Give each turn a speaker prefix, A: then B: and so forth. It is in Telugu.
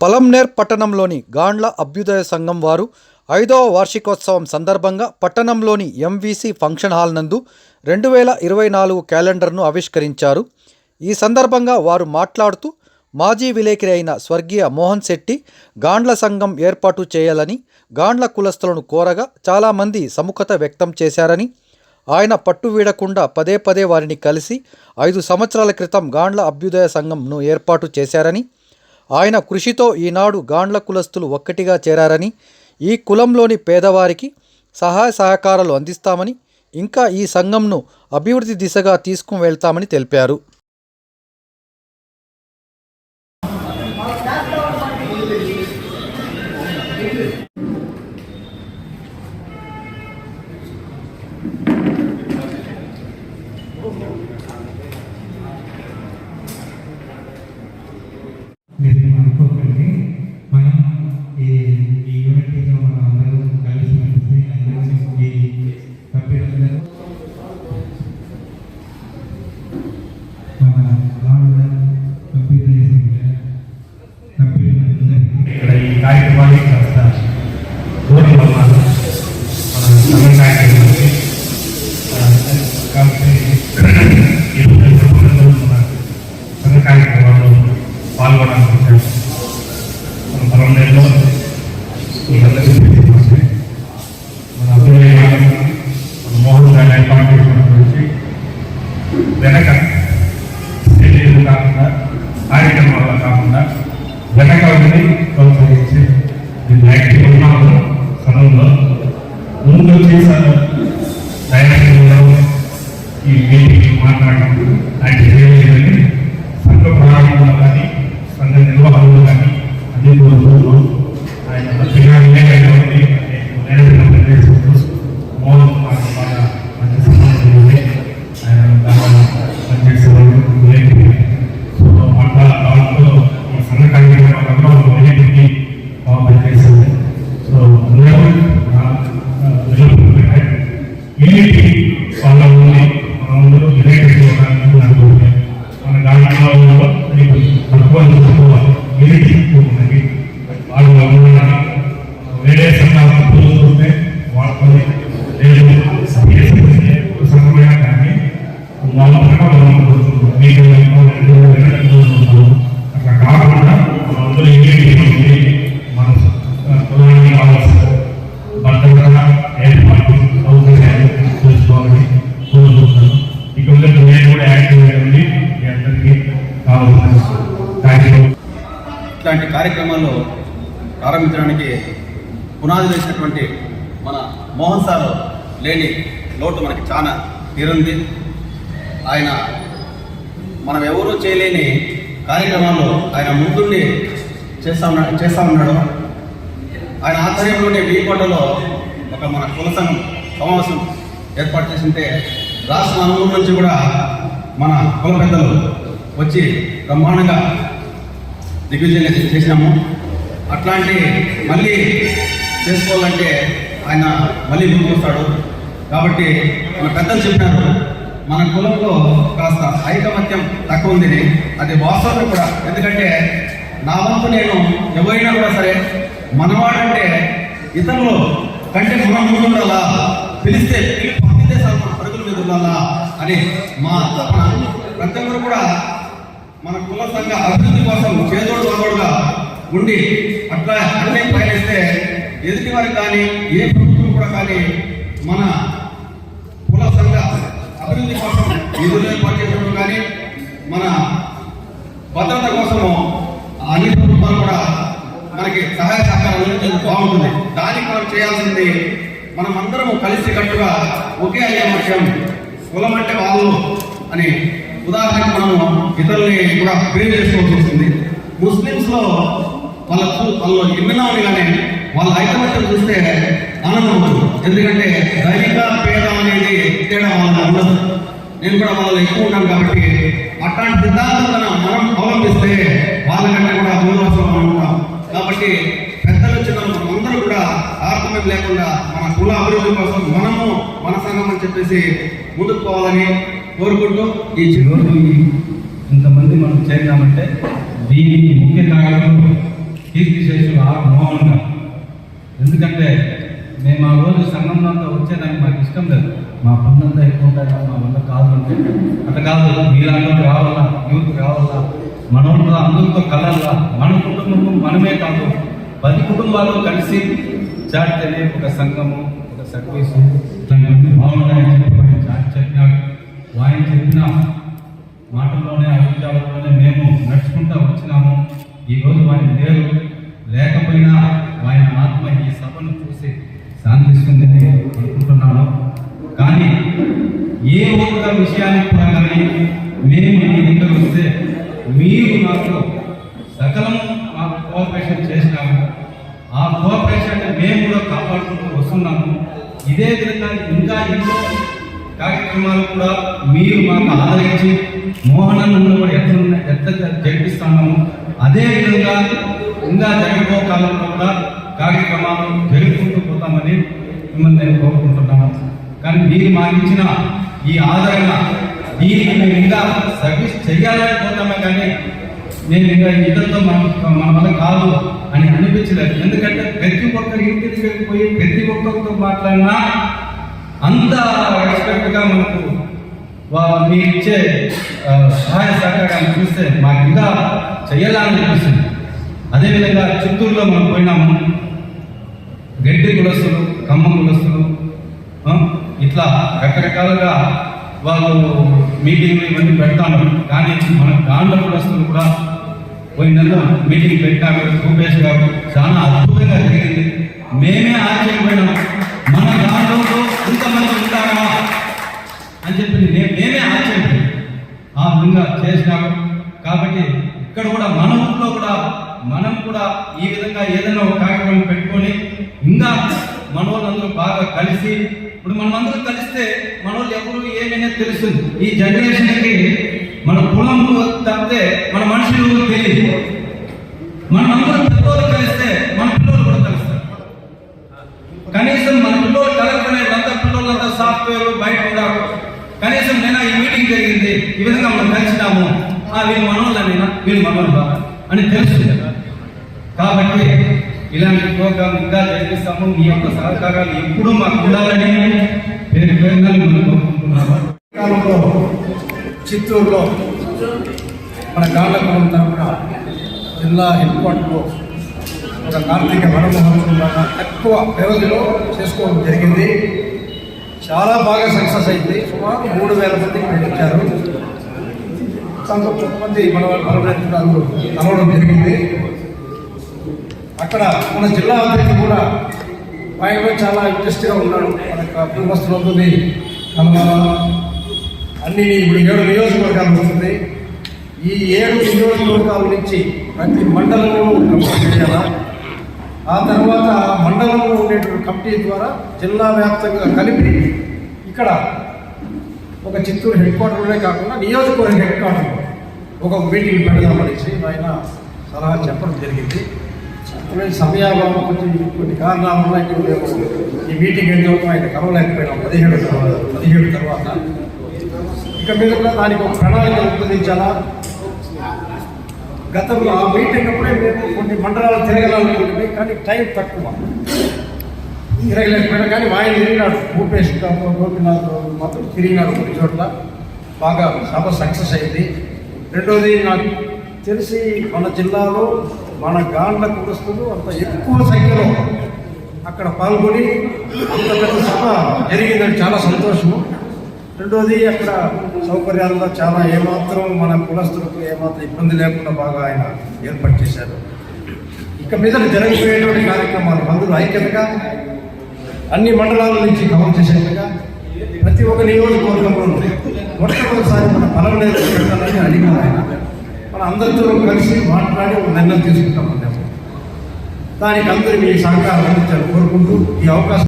A: పలంనేర్ పట్టణంలోని గాండ్ల అభ్యుదయ సంఘం వారు ఐదవ వార్షికోత్సవం సందర్భంగా పట్టణంలోని ఎంవీసీ ఫంక్షన్ హాల్ నందు రెండు వేల ఇరవై నాలుగు క్యాలెండర్ను ఆవిష్కరించారు. ఈ సందర్భంగా వారు మాట్లాడుతూ మాజీ విలేకరి అయిన స్వర్గీయ మోహన్ శెట్టి గాండ్ల సంఘం ఏర్పాటు చేయాలని గాండ్ల కులస్తులను కోరగా చాలామంది సముఖత వ్యక్తం చేశారని ఆయన పట్టు వీడకుండా పదే పదే వారిని కలిసి ఐదు సంవత్సరాల క్రితం గాండ్ల అభ్యుదయ సంఘంను ఏర్పాటు చేశారని ఆయన కృషితో ఈనాడు గాండ్ల కులస్తులు ఒక్కటిగా చేరారని ఈ కులంలోని పేదవారికి సహాయ సహకారాలు అందిస్తామని ఇంకా ఈ సంఘంను అభివృద్ధి దిశగా తీసుకుని వెళ్తామని తెలిపారు.
B: కార్యక్రమాలలో మొదటి బాగా పనిచేసింది సో
C: ఇలాంటి కార్యక్రమాల్లో ప్రారంభించడానికి పునాది వేసినటువంటి మన మోహన్ సార్ లేని లోటు మనకి చాలా తీరుంది. ఆయన మనం ఎవరూ చేయలేని కార్యక్రమాలు ఆయన ముందుండి చేస్తా ఉన్నా చేస్తా ఉన్నాడు. ఆయన ఆధ్వర్యంలోనే వీకోటలో ఒక మన కుల సంఘం సమావేశం ఏర్పాటు చేసింటే రాష్ట్ర నలుగురు నుంచి కూడా మన కుల పెద్దలు వచ్చి బ్రహ్మాండంగా దిగ్విజయంగా చేసినాము. అట్లాంటి మళ్ళీ చేసుకోవాలంటే ఆయన మళ్ళీ ముందుకు వస్తాడు. కాబట్టి మన పెద్దలు చెప్పినారు మన కులంలో కాస్త ఐకమత్యం తక్కువ ఉంది అది వాస్తవం కూడా. ఎందుకంటే నా వంతు నేను ఎవరైనా కూడా సరే మనవాడంటే ఇతరులు కంటే మనం ముందు ఉండాలా పిలిస్తే పిలిచి పంపితే సార్ మన పరుగుల మీద ఉండాలా? అని మా తపన ప్రతి ఒక్కరు కూడా మన కుల సంఘ అభివృద్ధి కోసం చేదోడు వాదోడుగా ఉండి అట్లా అన్నీ పయనిస్తే ఎదుటి వారికి కానీ ఏ ప్రభుత్వం కూడా కానీ మన కుల సంఘ అభివృద్ధి కోసం నిధులు ఏర్పాటు చేయడం కానీ మన భద్రత కోసము అన్ని ప్రభుత్వాలు కూడా మనకి సహాయ సహకారాలు అందించేందుకు బాగుంటుంది. దానికి మనం చేయాల్సింది మనం అందరము కలిసి కట్టుగా ఒకే ఐకమత్యం కులం అంటే వాళ్ళు అని ఉదాహరణకు మనము ఇతరుల్ని కూడా ప్రేమ చేసుకోవాల్సి వస్తుంది. ముస్లిమ్స్లో వాళ్ళ వాళ్ళు ఎన్నినామని కానీ వాళ్ళ ఐకమత్యం చూస్తే ఆనందం ఎందుకంటే ధనిక పేద అనేది తేడా వాళ్ళ ఉండదు. నేను కూడా వాళ్ళలో ఎక్కువ ఉంటాను కాబట్టి అట్లాంటి సిద్ధాంతాలను మనం అవలంబిస్తే వాళ్ళకంటే కూడా మూలవాసం మనం ఉంటాం. కాబట్టి పెద్దలు చిన్న అందరూ కూడా ఆత్మీయం లేకుండా మన కుల అభివృద్ధి కోసం మనము మన సంఘం అని చెప్పేసి ముందుకు పోవాలని కోరుకుంటూ ఈ చిన్న
D: ఇంతమంది మనం చేరినామంటే దీనికి ముఖ్య కారణం కీర్తిశేషులు ఆ మోహన్ గారు ఎందుకంటే మేము ఆ రోజు సంఘంలో వచ్చేదానికి మాకు ఇష్టం లేదు. మా పనులంతా ఎక్కువ ఉంటాయి మా వల్ల కాదు అంటే. అట్లా కాదు మీలాంటి రావాలా యూత్ రావాలా మనోళ్ళ అందరితో కలర్లా మన కుటుంబము మనమే కాదు. పది కుటుంబాలు కలిసి చాటితేనే ఒక సంఘము ఒక సర్వీసు ఇట్లాంటివన్నీ బాగున్నాయని చెప్పి చాటి చెప్పినాడు ఆయన చెప్పిన మాటల్లోనే అభిప్రాయాలలోనే మేము నడుచుకుంటూ వచ్చినాము. ఈరోజు ఆయన లేరు లేకపోయినా ఆయన ఆత్మ ఈ సభను చూసి శాంతిస్తుందని అనుకుంటున్నాను. కానీ ఏ ఒక్క విషయానికి కూడా కానీ మేము మీ దగ్గర వస్తే మీరు నాకు సకలం మాకు కోఆపరేషన్ చేసినాము. ఆ కోఆపరేషన్ మేము కూడా కాపాడుకుంటూ వస్తున్నాము. ఇదే విధంగా ఇంకా ఎన్నో కార్యక్రమాలు కూడా మీరు మాకు ఆదరించి మోహనను కూడా ఎట్లా ఎట్లా జరిపిస్తున్నాము అదే విధంగా ఇంకా జరిగిపో కాలంలో కూడా కార్యక్రమాలు జరుపుకుంటూ పోతామని మిమ్మల్ని నేను కోరుకుంటున్నాను. కానీ మీరు మాకు ఇచ్చిన ఈ ఆదరణ దీనికి మేము ఇంకా సర్వీస్ చేయాలని పోతామే కానీ నేను ఇంకా ఇతరులతో మన మన వల్ల కాదు అని అనిపించలేదు. ఎందుకంటే ప్రతి ఒక్కరి ఇంటికి వెళ్ళిపోయి పోయి ప్రతి ఒక్కరితో మాట్లాడినా అంత ఎక్స్పెక్ట్గా మనకు వా- మీరు ఇచ్చే సహాయ సహకారాన్ని చూస్తే మాకు ఇంకా చేయాలని అనిపిస్తుంది. అదేవిధంగా చిత్తూరులో మనం పోయినాము. గడ్డి కులస్తులు కమ్మ కులస్తులు ఇట్లా రకరకాలుగా వాళ్ళు మీటింగ్లు ఇవన్నీ పెడతాను కానీ మన గాండ్ల కులస్తులు కూడా పోయిన మీటింగ్ పెట్టాము రూపేష్ గారు చాలా అద్భుతంగా జరిగింది. మేమే ఆశ్చర్యపోయినాం మన గాండ్లలో ఇంతమంది ఉంటారా అని చెప్పి నే- మేమే ఆశ్చర్యపోయాం ఆ విధంగా చేసినాము కాబట్టి ఇక్కడ కూడా మన ఊళ్ళో కూడా మనం కూడా ఈ విధంగా ఏదైనా ఒక కార్యక్రమం పెట్టుకొని ఇంకా మన వాళ్ళందరూ బాగా కలిసి ఇప్పుడు మనం కలిస్తే మన వాళ్ళు ఎవరు ఏమైనా తెలుస్తుంది. ఈ జనరేషన్కి మన కులం తప్పితే మన మనుషులు తెలియదు. మనమందరం పిల్లలు కలిస్తే మన పిల్లలు కూడా కలుస్తారు కనీసం మన పిల్లలు కలగకునే అంత పిల్లలంతా సాఫ్ట్వేర్ బయట ఉన్నారు కనీసం నేను ఈ మీటింగ్ జరిగింది ఈ విధంగా మనం కలిసినాము. ఆ వీళ్ళు మనోళ్ళనైనా వీళ్ళు మనోళ్ళ అని తెలుస్తుంది కాబట్టి ఇలాంటి ప్రోగ్రామ్ ఇంకా జరిపిస్తాము. మీ యొక్క సహకారాలు ఎప్పుడూ మాకు ఉండాలని నేను పేరుగా మనం కోరుకుంటున్నాము
E: చిత్తూరులో మన గాంధపురం తరఫున జిల్లా హెడ్ క్వార్టర్లో ఒక కార్తీక వరమహోత్సవం తక్కువ వ్యవధిలో చేసుకోవడం జరిగింది. చాలా బాగా సక్సెస్ అయింది. సుమారు మూడు వేల మందికి పెట్టించారు దాంట్లో కొంతమంది మన బలపడుతున్నారు కలవడం జరిగింది. అక్కడ మన జిల్లా అధ్యక్షుడు కూడా ఆయన చాలా ఇంట్రెస్ట్గా ఉన్నాడు. మన యొక్క కుటుంబస్తులతోని కలవాలా? అన్ని ఇప్పుడు ఏడు నియోజకవర్గాలు ఉంటుంది ఈ ఏడు నియోజకవర్గాల నుంచి ప్రతి మండలంలో కమిటీ చేయాలా? ఆ తర్వాత మండలంలో ఉండేటువంటి కమిటీ ద్వారా జిల్లా వ్యాప్తంగా కలిపి ఇక్కడ ఒక చిత్తూరు హెడ్ క్వార్టర్లోనే కాకుండా నియోజకవర్గ హెడ్ క్వార్టర్ ఒక మీటింగ్ పెడదామనేసి ఆయన సలహా చెప్పడం జరిగింది. అప్పుడే సమయాభావం కొంచెం కొన్ని కారణాల వల్ల ఇక్కడ ఈ మీటింగ్ ఎందుకు ఆయన కలవలేకపోయినాం. పదిహేడు తర్వాత పదిహేడు తర్వాత. ఇక మీద కూడా దానికి ఒక ప్రణాళిక రూపొందించాలా? గతంలో ఆ మీటింగ్ అప్పుడే మేము కొన్ని మండలాలు తిరగలనుకుంటుంది కానీ టైం తక్కువ. తిరగలేకపోయినా కానీ ఆయన తిరిగినాడు భూపేష్ గోపినాథ్ మాత్రం తిరిగినాడు కొన్ని చోట్ల బాగా సభ సక్సెస్ అయింది. రెండోది నాకు తెలిసి మన జిల్లాలో మన గాండ్ల కులస్తులు అంత ఎక్కువ సంఖ్యలో అక్కడ పాల్గొని అంత పెద్ద సభ జరిగిందని చాలా సంతోషము. రెండోది అక్కడ సౌకర్యాల్లో చాలా ఏమాత్రం మన కులస్తులకు ఏమాత్రం ఇబ్బంది లేకుండా బాగా ఆయన ఏర్పాటు చేశారు. ఇక మీద జరగబోయేటువంటి కార్యక్రమాలు బంధువులు ఐక్యతగా అన్ని మండలాల నుంచి కవర్ చేసేట్టుగా ప్రతి ఒక్క నియోజకవర్గంలో మొట్టమొదటిసారి మన బలం నేర్చుకుంటానని అడిగినారు ఆయన. మన అందరితో కలిసి మాట్లాడి ఒక నిర్ణయం తీసుకుంటాం దానికి అందరూ మీ సహకారం అందించాలని కోరుకుంటూ ఈ అవకాశం